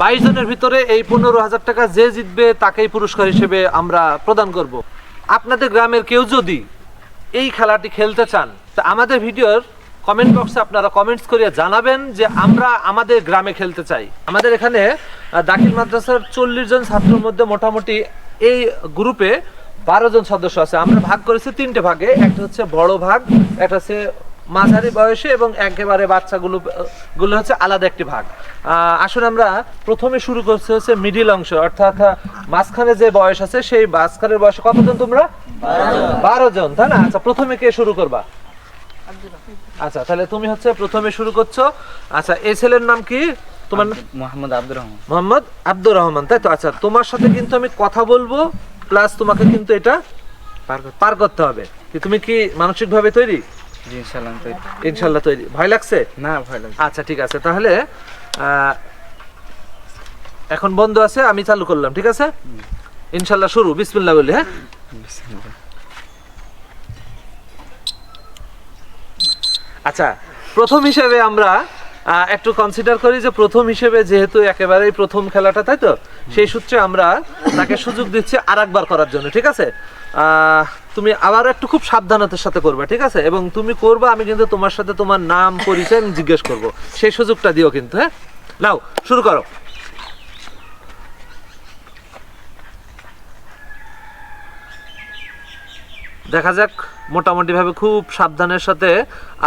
বাইশ জনের ভিতরে এই পনেরো হাজার টাকা যে জিতবে তাকেই পুরস্কার হিসেবে আমরা প্রদান করব। আপনাদের গ্রামের কেউ যদি এই খেলাটি খেলতে চান, তা আমাদের ভিডিওর কমেন্ট বক্সে আপনারা কমেন্টস করিয়া জানাবেন যে আমরা আমাদের গ্রামে খেলতে চাই। আমাদের এখানে দাখিল মাদ্রাসার চল্লিশ জন ছাত্রের মধ্যে মোটামুটি এই গ্রুপে বারো জন সদস্য আছে। আমরা ভাগ করেছি তিনটে ভাগে। একটা হচ্ছে বড় ভাগ, একটা হচ্ছে মাঝারি বয়সে এবং একেবারে বাচ্চাগুলো গুলো হচ্ছে আলাদা একটি ভাগ। আসলে আমরা প্রথমে শুরু করছি হচ্ছে মিডিল অংশ অর্থাৎ মাঝখানে যে বয়স আছে সেই মাঝখানের বয়সে কতজন তোমরা? বারো জন তাই না? আচ্ছা প্রথমে কে শুরু করবা? আচ্ছা তাহলে তুমি হচ্ছে প্রথমে শুরু করছ। আচ্ছা এই ছেলের নাম কি? তোমার? মোহাম্মদ আব্দুর রহমান। মোহাম্মদ আব্দুর রহমান তাই তো? আচ্ছা তোমার সাথে কিন্তু আমি কথা বলব প্লাস তোমাকে কিন্তু এটা পার করতে হবে। তুমি কি মানসিক ভাবে তৈরি? তৈরি ভয় লাগছে? না ভয় লাগে আচ্ছা ঠিক আছে। তাহলে এখন বন্ধ আছে আমি চালু করলাম ঠিক আছে? শুরু বিসমিল্লাহ বলি হ্যাঁ? আচ্ছা প্রথম হিসেবে আমরা একটু কনসিডার করি যে প্রথম হিসেবে যেহেতু একেবারেই প্রথম খেলাটা তাই তো? সেই সূত্রে আমরা তাকে সুযোগ দিচ্ছি আর একবার করার জন্য ঠিক আছে? আহ, তুমি আবার একটু খুব সাবধানতার সাথে করবে ঠিক আছে? এবং তুমি করবে আমি কিন্তু তোমার সাথে তোমার নাম পরিচয় আমি জিজ্ঞেস করব। সেই সুযোগটা দিও কিন্তু হ্যাঁ? নাও শুরু করো। দেখা যাক মোটামুটি ভাবে খুব সাবধানের সাথে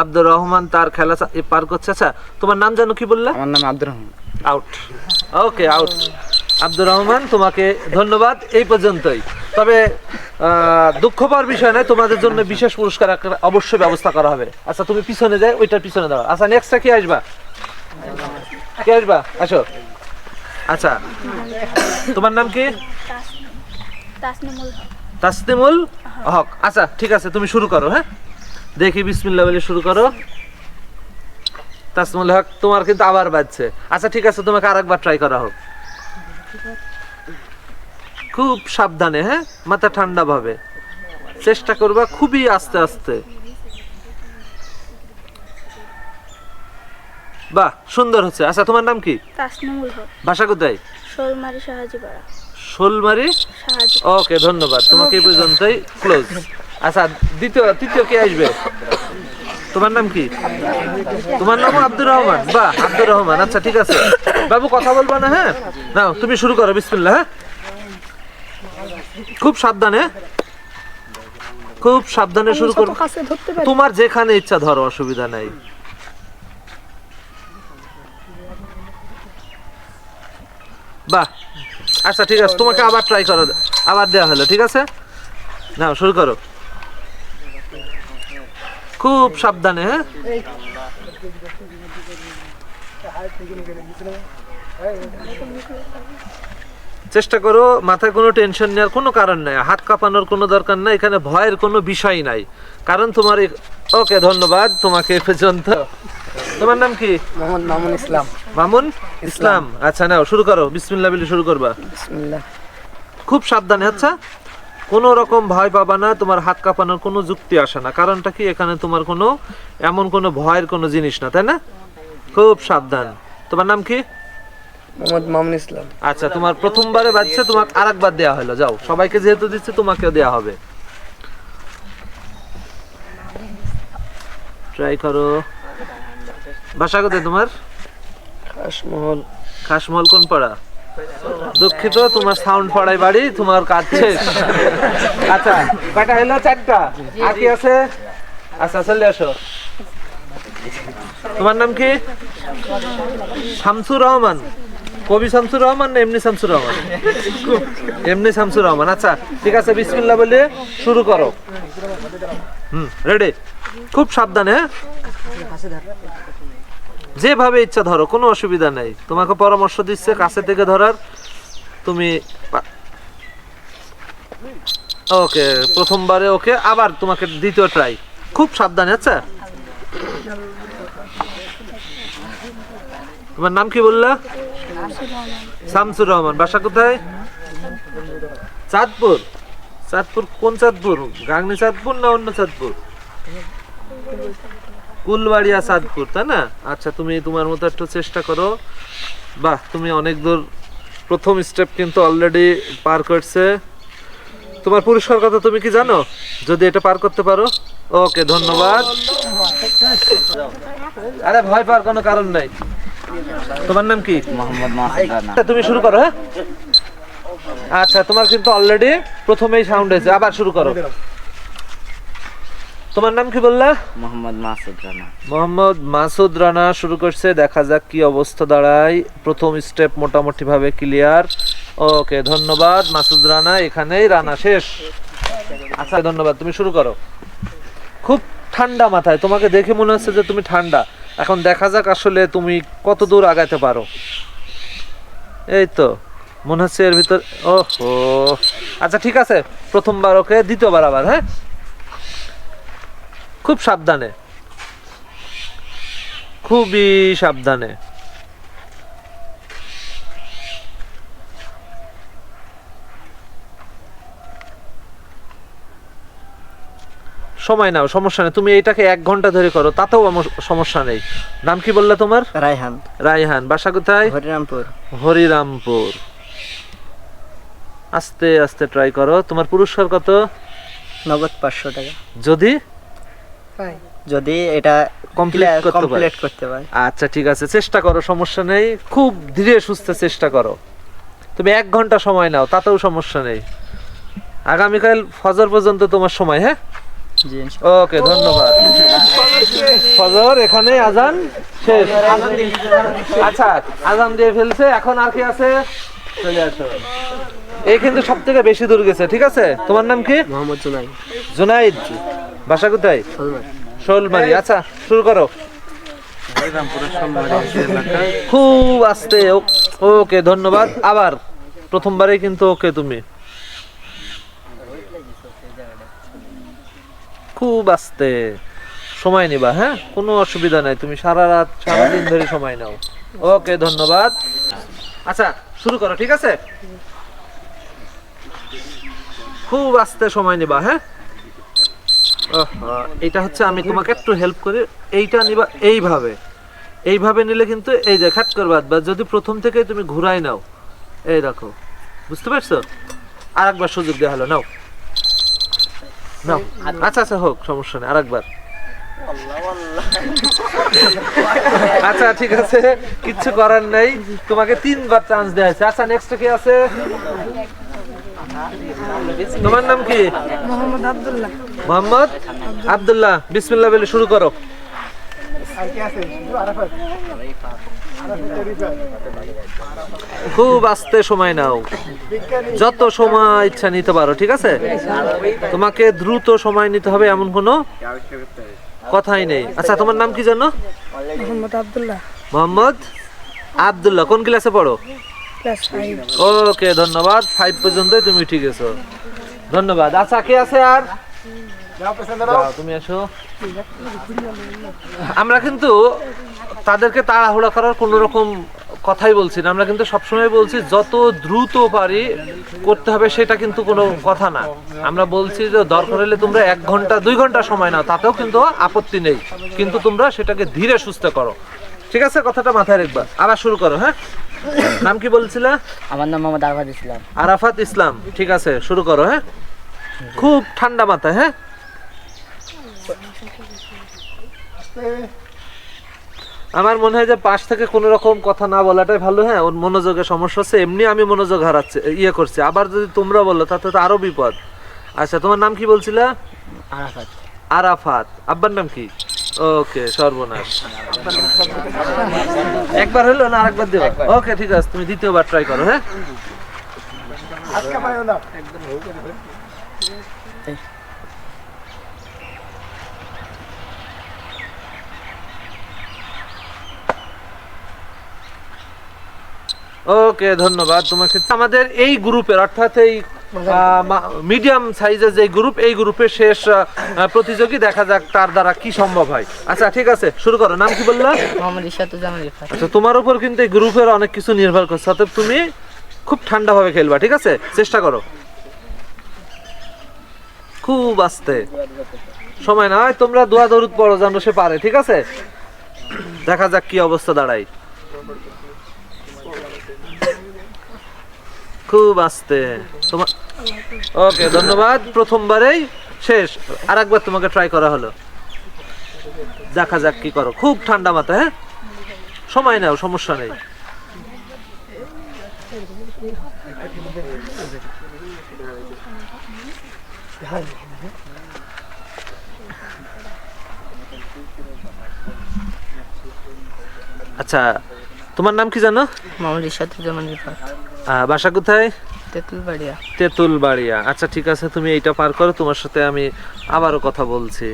আব্দুর রহমান তার খেলা পার করছে। আচ্ছা তোমার নাম জানো কি বললে? আমার নাম Abdur Rahman. Out okay out Abdur Rahman তোমাকে ধন্যবাদ এই পর্যন্তই। তবে দুঃখ পাওয়ার বিষয় নয় তোমাদের জন্য বিশেষ পুরস্কার অবশ্যই ব্যবস্থা করা হবে। আচ্ছা তুমি পিছনে যাই ওইটার পিছনে দাও আচ্ছা নেক্সটটা কি আসবা? কে আসবা? আসো। আচ্ছা তোমার নাম কি? তাসনিমুল হক। আচ্ছা ঠিক আছে তুমি শুরু করো হ্যাঁ? দেখি বিসমিল্লাহ বলে শুরু করো। তাসনিমুল হক তোমার কিন্তু আবার বাজছে। আচ্ছা ঠিক আছে তোমাকে আরেকবার ট্রাই করা হোক। খুব সাবধানে হ্যাঁ? মাথা ঠান্ডা ভাবে চেষ্টা করবা খুবই আস্তে আস্তে। বাহ সুন্দর হচ্ছে। আচ্ছা তোমার নাম কি? ভাষা কোথায়? শোলমারি সাহাজিপাড়া। শোলমারি? ওকে ধন্যবাদ। তোমাকে পর্যন্তই ক্লোজ আচ্ছা দ্বিতীয় তৃতীয় কে আসবে? তোমার নাম কি? তোমার নাম আব্দুর রহমান। বাহ আব্দুর রহমান। আচ্ছা ঠিক আছে। বাবু কথা বলবা না হ্যাঁ? নাও তুমি শুরু করো বিসমিল্লাহ হ্যাঁ? খুব সাবধানে খুব সাবধানে শুরু করো তোমার যেখানে ইচ্ছা ধরো অসুবিধা নাই। বাহ আচ্ছা ঠিক আছে তোমাকে আবার ট্রাই করো আবার দেওয়া হলো ঠিক আছে? নাও শুরু করো। খুব সাবধানে হ্যাঁ? চেষ্টা করো মাথায় কোনো টেনশন নেওয়ার কোনো কারণ নাই হাত কাঁপানোর কোনো দরকার নাই এখানে ভয়ের কোনো বিষয় নাই। কারণ তোমার ওকে ধন্যবাদ তোমাকে এ পর্যন্ত। তোমার নাম কি? মামুন ইসলাম। মামুন ইসলাম। আচ্ছা নাও শুরু করো। বিসমিল্লাহ বিলি শুরু করবা। খুব সাবধানে আচ্ছা? কোনো রকম ভয় পাবা না তোমার হাত কাঁপানোর কোনো যুক্তি আসে না। কারণটা কি? এখানে তোমার কোনো এমন কোনো ভয়ের কোনো জিনিস না তাই না? খুব সাবধান। তোমার নাম কি? মোহাম্মদ মামুন ইসলাম। আচ্ছা তোমার প্রথমবারে তোমাকে আরেকবার দেওয়া হলো যাও। সবাইকে যেহেতু দিচ্ছে তোমাকেও দেওয়া হবে। ট্রাই করো। ভাষা কোথায় তোমার? খাসমহল। খাসমহল কোন পাড়া? দুঃখিত তোমার সাউন্ড পাড়ায় বাড়ি তোমার কাজ শেষ। আচ্ছা কয়টা হলো চারটা। আর কি আছে? আচ্ছা চলে আসো। তোমার নাম কি? শামসুর রহমান। কবি শামসুর রহমান না এমনি শামসুর রহমান? এমনি শামসুর রহমান। আচ্ছা ঠিক আছে বিসমিল্লাহ বলে শুরু করো। হুম রেডি খুব সাবধানে হ্যাঁ? যেভাবে ইচ্ছা ধরো কোনো অসুবিধা নেই। তোমাকে পরামর্শ দিচ্ছে কাছে থেকে ধরার তুমি ওকে প্রথমবারে ওকে আবার তোমাকে দ্বিতীয় ট্রাই খুব সাবধানে আচ্ছা? তোমার নাম কি বললা? শামসুর রহমান, বাসা কোথায়? চাঁদপুর। চাঁদপুর কোন চাঁদপুর? গাংনি চাঁদপুর না অন্য চাঁদপুর? কুলবাড়িয়া চাঁদপুর, তাই না? আচ্ছা তুমি তোমার মতো একটু চেষ্টা করো। বাহ, তুমি অনেক দূর। প্রথম স্টেপ কিন্তু অলরেডি পার করছে। তোমার পুরস্কার কথা তুমি কি জানো? যদি এটা পার করতে পারো। ওকে ধন্যবাদ। আরে, ভয় পাওয়ার কোনো কারণ নাই। তোমার নাম কি? মোহাম্মদ তুমি শুরু করো হ্যাঁ? আচ্ছা তোমার কিন্তু অলরেডি প্রথমেই সাউন্ড হয়েছে। আবার শুরু করো। তোমার নাম কি বললা? মোহাম্মদ মাসুদ রানা। মোহাম্মদ মাসুদ রানা শুরু করছে। দেখা যাক কি অবস্থা দাঁড়ায়। প্রথম স্টেপ মোটামুটি ভাবে ক্লিয়ার ওকে ধন্যবাদ মাসুদ রানা। এখানেই রানা শেষ। আচ্ছা ধন্যবাদ। তুমি শুরু করো। খুব ঠান্ডা মাথায়। তোমাকে দেখে মনে হচ্ছে যে তুমি ঠান্ডা। এখন দেখা যাক আসলে তুমি কত দূর আগাতে পারো। এই তো, মনে হচ্ছে এর ভিতর ওহো। আচ্ছা ঠিক আছে, প্রথমবার ওকে, দ্বিতীয়বার আবার হ্যাঁ? খুব সাবধানে। খুবই সাবধানে। সময় নাও সমস্যা নেই। তুমি এটাকে এক ঘণ্টা ধরে করো তাতেও আমার সমস্যা নেই। নাম কি বললে তোমার? রায়হান। রায়হান। বাসা কোথায়? হরিরামপুর। হরিরামপুর। আস্তে আস্তে ট্রাই করো। তোমার পুরস্কার কত? নগদ পাঁচশো টাকা। যদি? যদি এটা পারে। কমপ্লিট করতে পারে। আচ্ছা ঠিক আছে। চেষ্টা করো সমস্যা নেই। খুব ধীরে সুস্থে চেষ্টা করো। তুমি এক ঘণ্টা সময় নাও তাতেও সমস্যা নেই। আগামীকাল ফজর পর্যন্ত তোমার সময় হ্যাঁ? ওকে ধন্যবাদ। ফজর এখানে আজান শেষ। আচ্ছা আজান দিয়ে ফেলছে এখন আর কি আছে? চলে আসো। এই কিন্তু সব থেকে বেশি দূর গেছে ঠিক আছে? তোমার নাম কি? মোহাম্মদ জুনাই জুনাইদ। বাসা কোথায়? শোলমারি। আচ্ছা শুরু করো। খুব আস্তে ও- ওকে ধন্যবাদ। আবার প্রথমবারে কিন্তু ওকে তুমি। খুব আস্তে। সময় নিবা হ্যাঁ? কোনো অসুবিধা নাই তুমি সারা রাত সারা দিন ধরে সময় নাও। ওকে ধন্যবাদ। আচ্ছা শুরু করো ঠিক আছে? খুব আস্তে সময় নিবা হ্যাঁ? এটা হচ্ছে আমি তোমাকে একটু হেল্প করি। এইটা নিবা এইভাবে। এইভাবে নিলে কিন্তু এই যে খাট করবা বা যদি প্রথম থেকে তুমি ঘুরাই নাও এই দেখো বুঝতে পারছ? আর একবার সুযোগ দেওয়া হলো নাও। নাও। আচ্ছা আচ্ছা হোক সমস্যা নেই আরেকবার। আচ্ছা ঠিক আছে কিচ্ছু করার নাই। তোমাকে তিনবার চান্স দেওয়া হয়েছে। আচ্ছা নেক্সট কি আছে? তোমার নাম কি? মোহাম্মদ আব্দুল্লাহ। মোহাম্মদ আব্দুল্লাহ। বিসমিল্লাহ বলে শুরু করো। খুব আস্তে সময় নাও। যত সময় ইচ্ছা নিতে পারো ঠিক আছে? তোমাকে দ্রুত সময় নিতে হবে এমন কোনো কথাই নেই। আচ্ছা তোমার নাম কি জানো? মোহাম্মদ আব্দুল্লাহ। মোহাম্মদ আব্দুল্লাহ কোন ক্লাসে পড়ো? ওকে ধন্যবাদ। ফাইভ পর্যন্তই তুমি ঠিক আছো। ধন্যবাদ। আচ্ছা কে আছে আর? তুমি আসো আমরা কিন্তু তাদেরকে তাড়াহুড়া করার কোনো রকম কথাই বলছি না। আমরা কিন্তু সবসময় বলছি যত দ্রুত পারি করতে হবে সেটা কিন্তু কোনো কথা না। আমরা বলছি যে দরকার হলে তোমরা এক ঘণ্টা দুই ঘণ্টা সময় নাও তাতেও কিন্তু আপত্তি নেই। কিন্তু তোমরা সেটাকে ধীরে সুস্থ করো। ঠিক আছে কথাটা মাথায় রাখবা। আবার শুরু করো হ্যাঁ? নাম কি বলছিলা? আমার নাম মোহাম্মদ আরফাত ইসলাম। আরাফাত ইসলাম। ঠিক আছে শুরু করো হ্যাঁ? খুব ঠান্ডা মাথায় হ্যাঁ? আমার মনে হয় যে পাশ থেকে কোনো রকম কথা না বলাটাই ভালো হ্যাঁ ওর মনোযোগে সমস্যা হচ্ছে এমনি আমি মনোযোগ হারাচ্ছি ইয়ে করছি। আবার যদি তোমরা বলো তাতে তো আরও বিপদ। আচ্ছা তোমার নাম কি বলছিলা? আরাফাত। আরাফাত। আব্বার নাম কি? ওকে সর্বনাশ। একবার হলো না আরেকবার দেবো? ওকে ঠিক আছে তুমি দ্বিতীয়বার ট্রাই করো হ্যাঁ? ওকে ধন্যবাদ। তোমাকে আমাদের এই গ্রুপের অর্থাৎ এই মিডিয়াম সাইজের যে গ্রুপ এই গ্রুপের শেষ প্রতিযোগী দেখা যাক তার দ্বারা কি সম্ভব হয়। আচ্ছা ঠিক আছে শুরু করো। নাম কি বললা? আচ্ছা তোমার উপর কিন্তু এই গ্রুপের অনেক কিছু নির্ভর করছে অতএব তুমি খুব ঠান্ডা ভাবে খেলবা ঠিক আছে? চেষ্টা করো। খুব আস্তে। সময় না হয় তোমরা দোয়া দরুদ পড়ো যেন সে পারে ঠিক আছে? দেখা যাক কি অবস্থা দাঁড়ায়। খুব আস্তে। তোমার ওকে, ধন্যবাদ। প্রথমবারেই শেষ। আর একবার তোমাকে ট্রাই করা হলো। দেখা যাক কি করো। খুব ঠান্ডা মাথা হ্যাঁ? সময় নাও, সমস্যা নেই। আচ্ছা তোমার নাম কি জানো? মোহাম্মদ ইশাতুজ্জামান রিফাত বাসা কোথায়? তেঁতুলবাড়িয়া। তেঁতুলবাড়িয়া। আচ্ছা ঠিক আছে তুমি এইটা পার করো তোমার সাথে আমি আবারও কথা বলছি।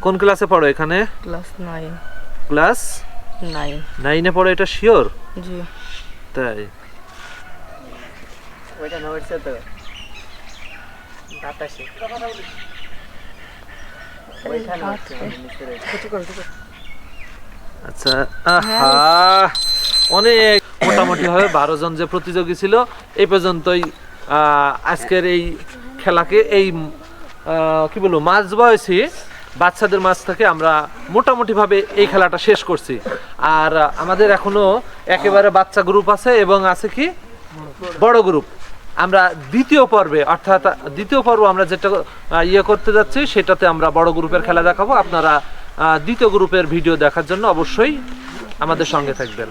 কোন ক্লাসে পড়ো এখানে? Class nine. Class nine. নাইনে পড়ো এটা শিওর? জি। তাই। ওইটা নড়ছে তো। বাতাসে। আচ্ছা আহা! অনেক মোটামুটি ভাবে বারো জন যে প্রতিযোগী ছিল, এই পর্যন্তই আজকের এই খেলাকে এই কি বলব মাঝ বয়সী বাচ্চাদের মাঝ থেকে আমরা মোটামুটি ভাবে এই খেলাটা শেষ করছি। আর আমাদের এখনও একেবারে বাচ্চা গ্রুপ আছে এবং আছে কি? বড় গ্রুপ। আমরা দ্বিতীয় পর্বে, অর্থাৎ দ্বিতীয় পর্ব আমরা যেটা ইয়ে করতে যাচ্ছি, সেটাতে আমরা বড় গ্রুপের খেলা দেখাবো। আপনারা দ্বিতীয় গ্রুপের ভিডিও দেখার জন্য অবশ্যই আমাদের সঙ্গে থাকবেন।